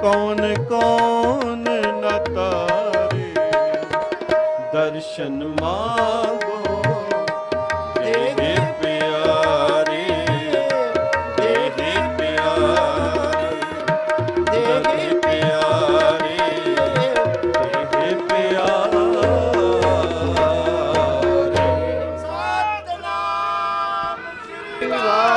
ਕੌਣ ਕੌਣ ਨਤਾਰੇ ਦਰਸ਼ਨ ਮਾਂ Viva!